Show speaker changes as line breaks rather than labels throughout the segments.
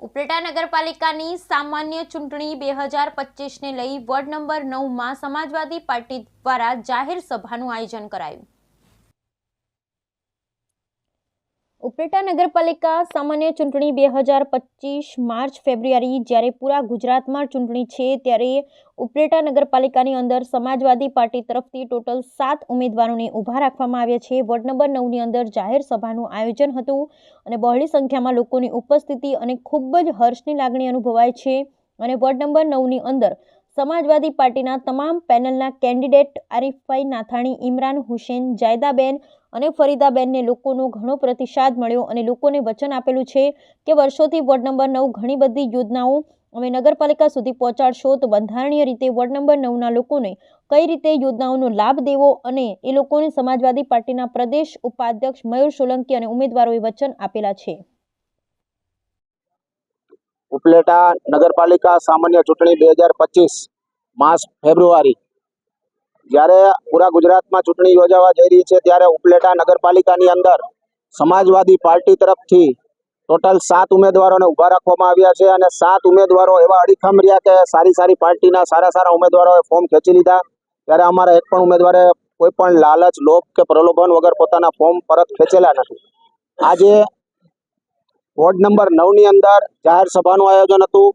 ઉપલેટા નગરપાલિકાની સામાન્ય ચૂંટણી બે હજાર પચીસને લઈ વોર્ડ નંબર નવમાં સમાજવાદી પાર્ટી દ્વારા જાહેર સભાનું આયોજન કરાયું. ઉપલેટા નગરપાલિકા સામાન્ય ચૂંટણી બે હજાર પચીસ માર્ચ ફેબ્રુઆરી જ્યારે પૂરા ગુજરાતમાં ચૂંટણી છે ત્યારે ઉપલેટા નગરપાલિકાની અંદર સમાજવાદી પાર્ટી તરફથી ટોટલ સાત ઉમેદવારોને ઊભા રાખવામાં આવ્યા છે. વોર્ડ નંબર નવની અંદર જાહેર સભાનું આયોજન હતું અને બહોળી સંખ્યામાં લોકોની ઉપસ્થિતિ અને ખૂબ જ હર્ષની લાગણી અનુભવાય છે. અને વોર્ડ નંબર નવની અંદર સમાજવાદી પાર્ટીના તમામ પેનલના કેન્ડિડેટ આરિફભાઈ નાથાણી, ઇમરાન હુસેન, જાયદાબેન અને ફરીદાબેનને લોકોનો ઘણો પ્રતિસાદ મળ્યો અને લોકોને વચન આપેલું છે કે વર્ષોથી વોર્ડ નંબર નવ ઘણી બધી યોજનાઓ અમે નગરપાલિકા સુધી પહોંચાડશો તો બંધારણીય રીતે વોર્ડ નંબર નવના લોકોને કઈ રીતે યોજનાઓનો લાભ દેવો અને એ લોકોને સમાજવાદી પાર્ટીના પ્રદેશ ઉપાધ્યક્ષ મયુર સોલંકી અને ઉમેદવારોએ વચન આપેલા છે.
ઉપલેટા નગરપાલિકા સામાન્ય ચૂંટણી બે હજાર પચીસ માસ ફેબ્રુઆરી. જ્યારે પૂરા ગુજરાતમાં ચૂંટણી યોજાવા જઈ રહી છે, ત્યારે ઉપલેટા નગરપાલિકાની અંદર સમાજવાદી પાર્ટી તરફથી ટોટલ સાત ઉમેદવારોને ઊભા રાખવામાં આવ્યા છે અને સાત ઉમેદવારો એવા અડીખમ રહ્યા કે સારી સારી પાર્ટીના સારા સારા ઉમેદવારોએ ફોર્મ ખેંચી લીધા. ત્યારે અમારા એક પણ ઉમેદવારે કોઈ પણ લાલચ, લોભ કે પ્રલોભન વગર પોતાના ફોર્મ પરત ખેંચેલા નથી. આજે વોર્ડ નંબર નવની અંદર જાહેર સભાનું આયોજન હતું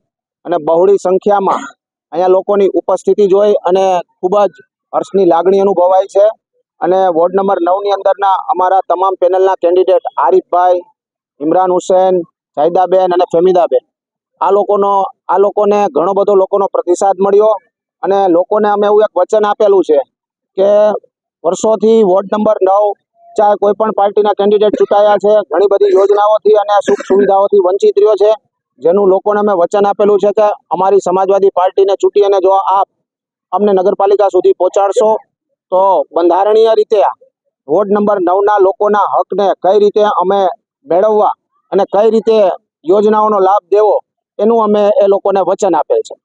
અને બહોળી સંખ્યામાં અહીંયા લોકોની ઉપસ્થિતિ જોઈ અને ખૂબ જ હર્ષની લાગણી અનુભવાય છે. અને વોર્ડ નંબર નવની અંદરના અમારા તમામ પેનલના કેન્ડિડેટ આરિફભાઈ, ઇમરાન હુસેન, જાયદાબેન અને ફેમિદાબેન. આ લોકોનો, આ લોકોને ઘણો બધો લોકોનો પ્રતિસાદ મળ્યો અને લોકોને અમે એવું એક વચન આપેલું છે કે વર્ષોથી વોર્ડ નંબર નવ ચાહે કોઈ પણ પાર્ટીના કેન્ડિડેટ ચૂંટાયા છે, ઘણી બધી યોજનાઓથી અને સુખ સુવિધાઓથી વંચિત રહ્યો છે. જેનું લોકોને અમે વચન આપેલું છે કે અમારી સમાજવાદી પાર્ટીને ચૂંટી અને જો આપ અમને નગરપાલિકા સુધી પહોંચાડશો, તો બંધારણીય રીતે વોર્ડ નંબર નવના લોકોના હકને કઈ રીતે અમે મેળવવા અને કઈ રીતે યોજનાઓનો લાભ દેવો, એનું અમે એ લોકોને વચન આપેલ છે.